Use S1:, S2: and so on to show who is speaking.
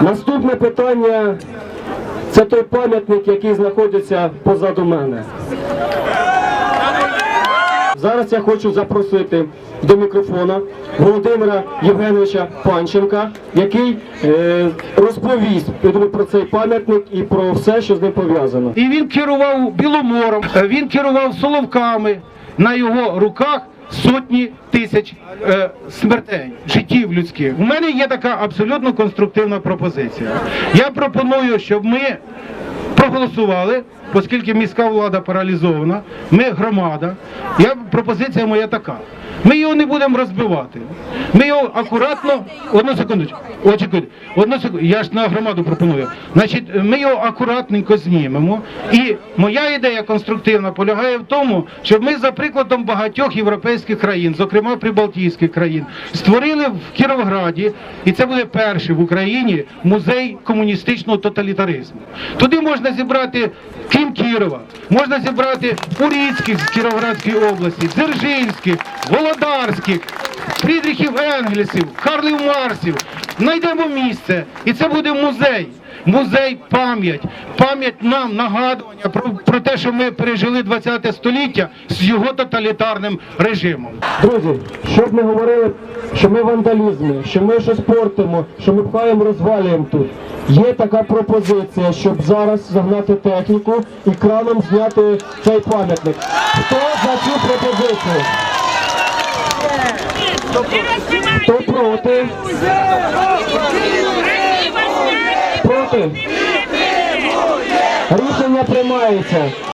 S1: Наступне питання це той пам'ятник, який знаходиться позаду мене. Зараз я хочу запросити до мікрофона Володимира Євгеновича Панченка, який е, розповість про цей пам'ятник і про все, що з ним пов'язано.
S2: І він керував Біломором, е, він керував Соловками. На його руках сотні тисяч е, смертей, життів людських. У мене є така абсолютно конструктивна пропозиція. Я пропоную, щоб ми проголосували, оскільки міська влада паралізована, ми громада. Я, пропозиція моя така. Ми його не будемо розбивати. Ми його акуратно, одну секундочку, очікуйте, одну секунду, я ж на громаду пропоную. Значить, ми його акуратненько знімемо. І моя ідея конструктивна полягає в тому, щоб ми за прикладом багатьох європейських країн, зокрема прибалтійських країн, створили в Кіровграді, і це буде перший в Україні музей комуністичного тоталітаризму. Туди можна зібрати, крім Кірова, можна зібрати Уріцьких з Кіровоградської області, Дзержинських, Володарських, Фрідріхів Енгельсів, Карлів Марсів. Знайдемо місце, і це буде музей. Музей пам'ять, пам'ять нам нагадування про, про те, що ми пережили 20 століття з його тоталітарним режимом.
S1: Друзі, щоб не говорили, що ми вандалізми, що ми щось портимо, що ми пхаємо, розвалюємо тут. Є така пропозиція, щоб зараз загнати техніку і краном зняти цей пам'ятник. Хто за цю пропозицію? Хто проти? Рішення приймається.